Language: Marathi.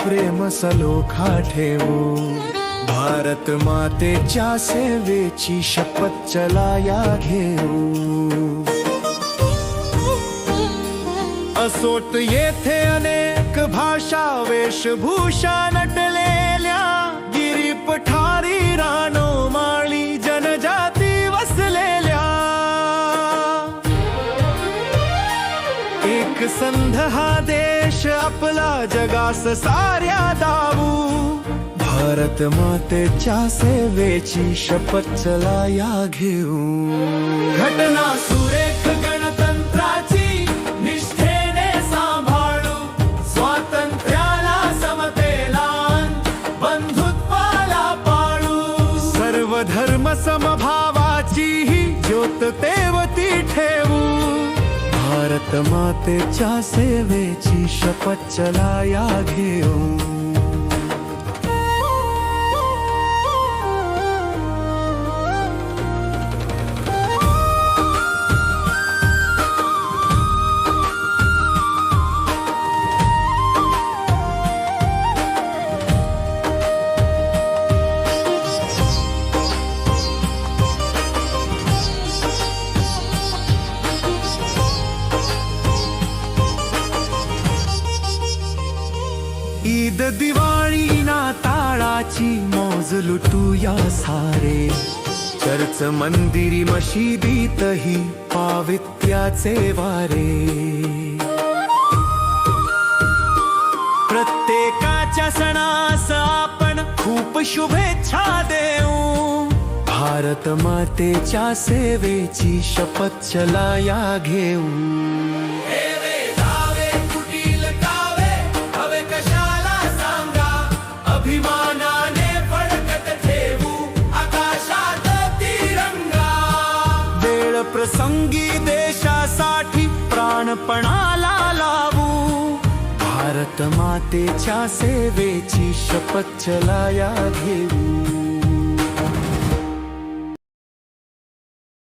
प्रेम सलोखा ठेवू। भारत मातेच्या सेवेची शपथ चलाया घेऊ। असोट येथे अनेक भाषा वेशभूषा नटलेल्या गिरी पठारी रानो माळी जनजाती वसलेल्या। एक संध हा देश आपला जगास साऱ्या दावू भारत मातेच्या सेवेची शपथ चला या घेऊ. घटना सुरेख गणतंत्राची निष्ठेने सांभाळू. स्वातंत्र्याला समतेला बंधुत्वाला पाळू. सर्व धर्म समभावाची ही ज्योत तेवती ठेवू. मातेच्या सेवेची शपथ चलाया घेऊन. ईद दिवाळी नाताळाची मौज लुटूया सारे. चर्च मंदिरी मशिदीतही पावित्र्याचे वारे. प्रत्येकाच्या सणास आपण खूप शुभेच्छा देऊ. भारत मातेच्या सेवेची शपथ चलाया घेऊ. वेळ प्रसंगी देशासाठी प्राणपणाला लावू. भारत मातेच्या सेवेची शपथ चलाया घेऊ.